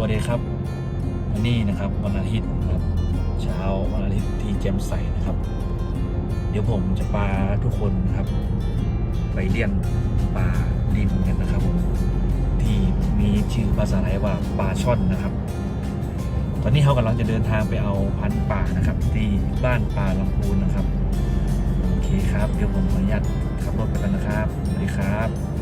สวัสดีครับวันนี้นะครับวันอาทิตย์นะครับเช้าวันอาทิตย์ที่แจ่มใสนะครับ เดี๋ยวผมจะพาทุกคนนะครับ ไปเลี้ยงปลาดินกันนะครับผมที่มีชื่อภาษาไทยว่าปลาช่อนนะครับ ตอนนี้เขากำลังจะเดินทางไปเอาพันธุ์ป่านะครับ ที่บ้านป่าลำพูนนะครับโอเคครับเดี๋ยวผมขออนุญาตขับรถไปกันนะครับสวัสดีครับ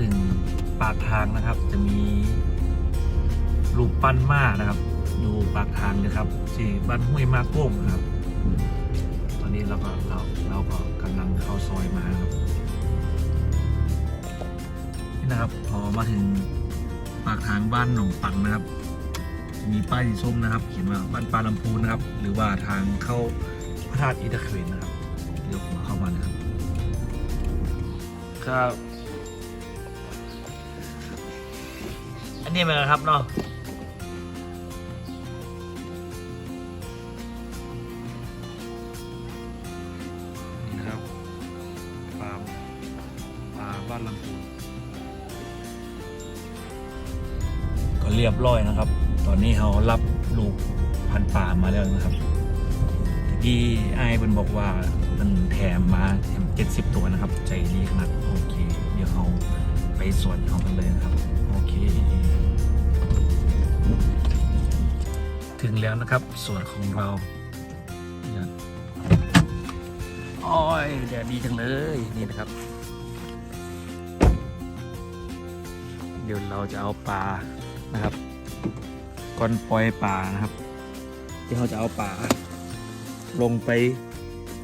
ถึงปากทางนะครับ จะมีรูปปั้นม้านะครับ อยู่ปากทางนะครับที่บ้านห้วยมาโก้งนะครับ ตอนนี้เราก็เราเราก็กำลังเข้าซอยมาครับนี่นะครับ พอมาถึงปากทางบ้านหนองปังนะครับ มีป้ายสีส้มนะครับ เขียนว่าบ้านปลาลำพูนนะครับ หรือว่าทางเข้าพระธาตุอิตาเขวนนะครับเดี๋ยวผมเข้ามานะครับครับ อันนี้เป็นไงครับเนาะนี่นะครับฟาร์มปลาบ้านลำพูนก็เรียบร้อยนะครับ ตอนนี้เขารับลูกพันธุ์ป่ามาแล้วนะครับที่ไอ้ายเป็นบอกว่ามันแถมมาแถมเจ็ดสิบตัวนะครับ ใจดีขนาดโอเค เดี๋ยวเขา ไปสวนเขากันเลยนะครับ โอเค ถึงแล้วนะครับสวนของเราอย่าโอ้ยเดี๋ยวดีจังเลย นี่นะครับ เดี๋ยวเราจะเอาปลานะครับก่อนปล่อยปลานะครับที่เราจะเอาปลาลงไป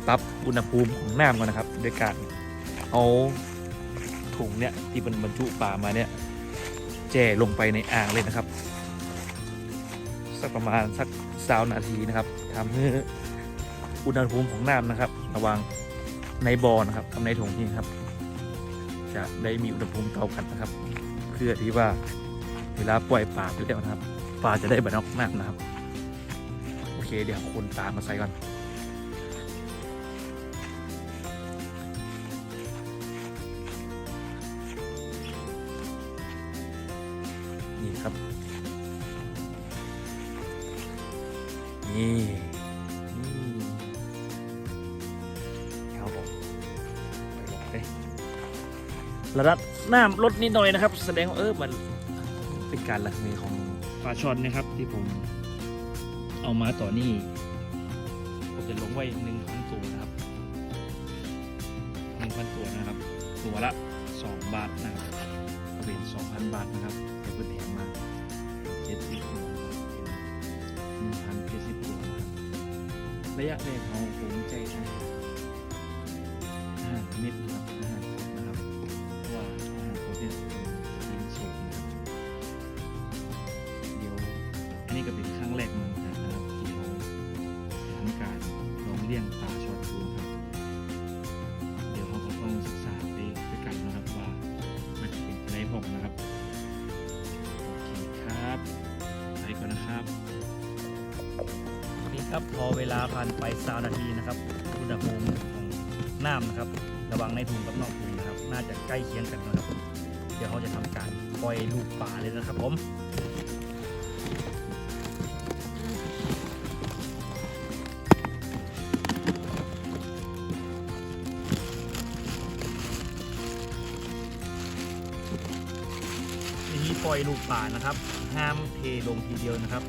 ปรับอุณหภูมิของน้ำก่อนนะครับ โดยการเอา ถุงเนี่ยที่เป็นบรรจุปลามาเนี่ยแจ่ลงไปในอ่างเลยนะครับ สักประมาณสักสาวนาทีนะครับทำให้อุณหภูมิของน้ำนะครับ ระวังในบ่อนะครับกับในถุงนี่ครับ จะได้มีอุณหภูมิเท่ากันนะครับ เพื่อที่ว่าเวลาปล่อยปลาไปแล้วนะครับปลาจะได้บรรนอกน้ำนะครับ โอเคเดี๋ยวคนตามมาใส่ก่อน นี่ครับผมไปลงไประดับน้ำลดนิดหน่อยนะครับ แสดงว่าเออมันเป็นการละเมของปลาช่อนนะครับ ที่ผมเอามาต่อนี่ผมจะลงไว้หนึ่งพันตัวนะครับหนึ่งพันตัวนะครับ ตัวละสองบาทนะครับเป็นสองพันบาทนะครับเดี๋ยวเพิ่มแถมมาเจ็ดสิบตัว ระยะแรกของผมใจอาหารอาหารเม็ดนะครับอาหารสดนะครับว่าอาหารสดเนี่ยเป็นสูงนะครับเดี๋ยวอันนี้ก็เป็นครั้งแรกเหมือนกันนะครับที่เราทำการลองเลี้ยงปลาช็อตดูนะครับ เดี๋ยวเราก็ต้องศึกษาไปด้วยกันนะครับว่ามันจะเป็นอะไรผมนะครับโอเคครับไปก่อนนะครับ ครับพอเวลาผ่านไปสานาทีนะครับอุณหภูมิของน้ำนะครับ ระวังในถุงกับนอกถุงนะครับ น่าจะใกล้เคียงกันนะครับ เดี๋ยวเขาจะทำการปล่อยลูกป่าเลยนะครับผมทีนี้ปล่อยลูกป่านะครับ ห้ามเทลงทีเดียวนะครับ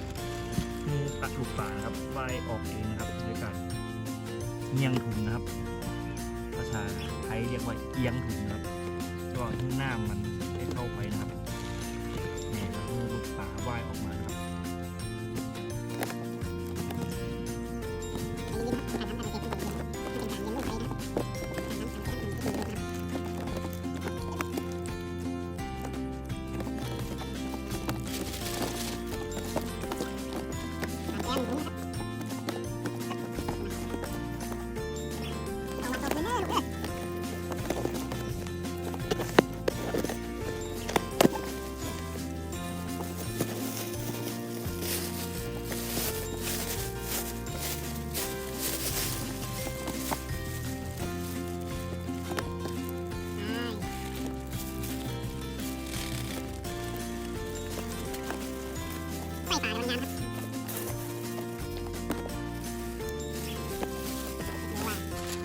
คือตัดลูกป่านะครับว่ายออกเองนะครับด้วยการเอียงถุงนะครับ ภาษาไทยเรียกว่าเอียงถุงนะครับก็ให้หน้ามันได้เข้าไปนะครับ อยป่าในน้ำครับ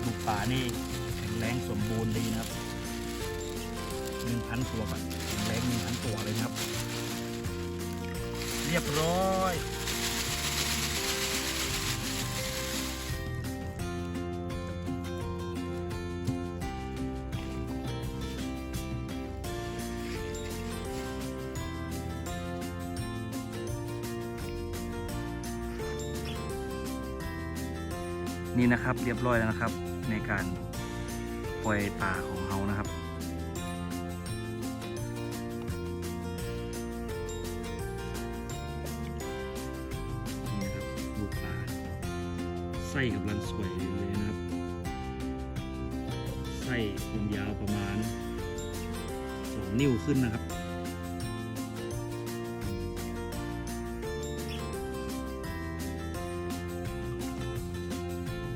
ลูกป่านี่แข็งแรงสมบูรณ์ดีนะครับหนึ่งพันตัวก่อนแข็งแรงหนึ่งพันตัวเลยครับ เรียบร้อย นี่นะครับเรียบร้อยแล้วนะครับ ในการปล่อยป่าของเขานะครับ นี่นะครับลูกปลาไส้กับรันสวยเลยนะครับ ไส้ความยาวประมาณสองนิ้วขึ้นนะครับ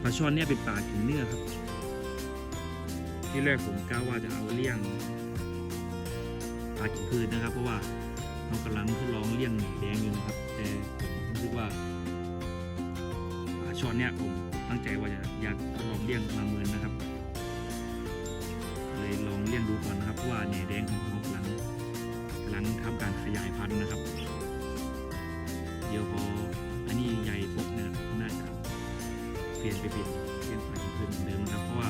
ลาช่อนเนี่ยเป็นปลากินเนื้อครับ ที่แรกผมกล้าว่าจะเอาเลี้ยงปลากินพืชนนะครับ เพราะว่าเรากำลังทดลองเลี้ยงแหน่แดงอยู่นะครับ แต่ผมรู้สึกว่าปลาช่อนเนี่ยผมตั้งใจว่าจะอยากทดลองเลี้ยงมาเมินนะครับ เลยลองเลี้ยงดูก่อนนะครับว่าหน่แดงของเขากำลังกำลังทำการขยายพันธุ์นะครับ เดี๋ยวพออันนี้ใหญ่ปุ ลี่ยนไปเป็นเลี้ยงปลากินพืชเหมือนเดิมนะครับ เพราะว่า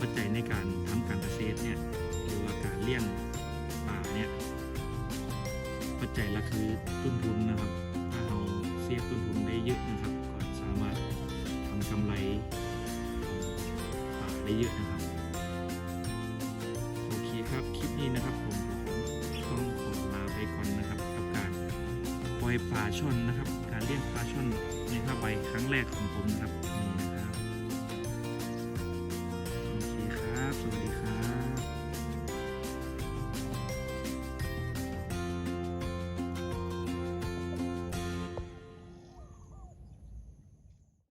ปัจจัยในการทำการเกษตรเนี่ยหรือว่าการเลี้ยงปลาเนี่ยปัจจัยหลักคือต้นทุนนะครับ ถ้าเราเสียต้นทุนได้เยอะนะครับ ก็สามารถทำกำไรป่าได้เยอะนะครับโอเคครับคลิปนี้นะครับผมต้องขอลาไปก่อนนะครับ กับการปล่อยปลาชนนะครับ การเลี้ยงปลา ไปครั้งแรกของผมนะครับ